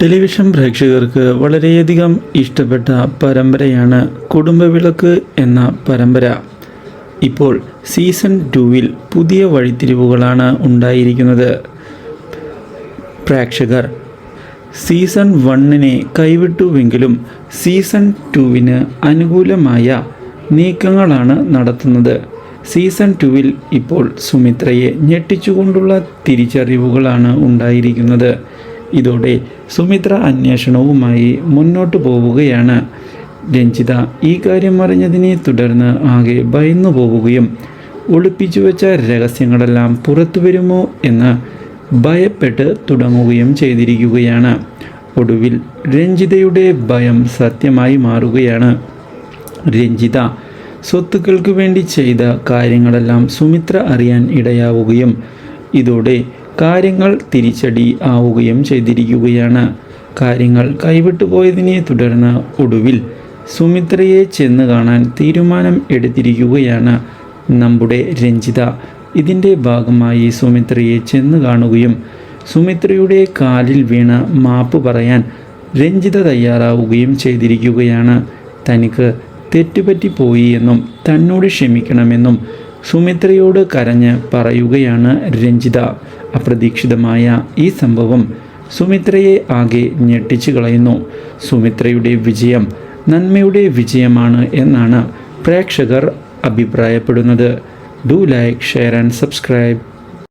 Television പ്രേക്ഷകർക്ക് വളരെയധികം ഇഷ്ടപ്പെട്ട പരമ്പരയാണ് കുടുംബവിളക്ക് എന്ന പരമ്പര. ഇപ്പോൾ സീസൺ ടുവിൽ പുതിയ വഴിത്തിരിവുകളാണ് ഉണ്ടായിരിക്കുന്നത്. പ്രേക്ഷകർ സീസൺ വണ്ണിനെ കൈവിട്ടുവെങ്കിലും സീസൺ ടുവിന് അനുകൂലമായ നീക്കങ്ങളാണ് നടത്തുന്നത്. സീസൺ ടുവിൽ ഇപ്പോൾ സുമിത്രയെ ഞെട്ടിച്ചുകൊണ്ടുള്ള തിരിച്ചറിവുകളാണ് ഉണ്ടായിരിക്കുന്നത്. ഇതോടെ സുമിത്ര അന്വേഷണവുമായി മുന്നോട്ടു പോവുകയാണ്. രഞ്ജിത ഈ കാര്യം അറിഞ്ഞതിനെ തുടർന്ന് ആകെ ഭയന്നു പോവുകയും ഒളിപ്പിച്ചു വെച്ച രഹസ്യങ്ങളെല്ലാം പുറത്തു വരുമോ? എന്ന് ഭയപ്പെട്ട് തുടങ്ങുകയും ചെയ്തിരിക്കുകയാണ്. ഒടുവിൽ രഞ്ജിതയുടെ ഭയം സത്യമായി മാറുകയാണ്. രഞ്ജിത സ്വത്തുക്കൾക്ക് വേണ്ടി ചെയ്ത കാര്യങ്ങളെല്ലാം സുമിത്ര അറിയാൻ ഇടയാവുകയും ഇതോടെ കാര്യങ്ങൾ തിരിച്ചടി ആവുകയും ചെയ്തിരിക്കുകയാണ്. കാര്യങ്ങൾ കൈവിട്ടു പോയതിനെ തുടർന്ന് ഒടുവിൽ സുമിത്രയെ ചെന്ന് കാണാൻ തീരുമാനം എടുത്തിരിക്കുകയാണ് നമ്മുടെ രഞ്ജിത. ഇതിന്റെ ഭാഗമായി സുമിത്രയെ ചെന്ന് കാണുകയും സുമിത്രയുടെ കാലിൽ വീണ മാപ്പ് പറയാൻ രഞ്ജിത തയ്യാറാവുകയും ചെയ്തിരിക്കുകയാണ്. തനിക്ക് തെറ്റുപറ്റിപ്പോയി എന്നും തന്നോട് ക്ഷമിക്കണമെന്നും സുമിത്രയോട് കരഞ്ഞ് പറയുകയാണ് രഞ്ജിത. അപ്രതീക്ഷിതമായ ഈ സംഭവം സുമിത്രയെ ആകെ ഞെട്ടിച്ചു കളയുന്നു. സുമിത്രയുടെ വിജയം നന്മയുടെ വിജയമാണ് എന്നാണ് പ്രേക്ഷകർ അഭിപ്രായപ്പെടുന്നത്. Do like share and subscribe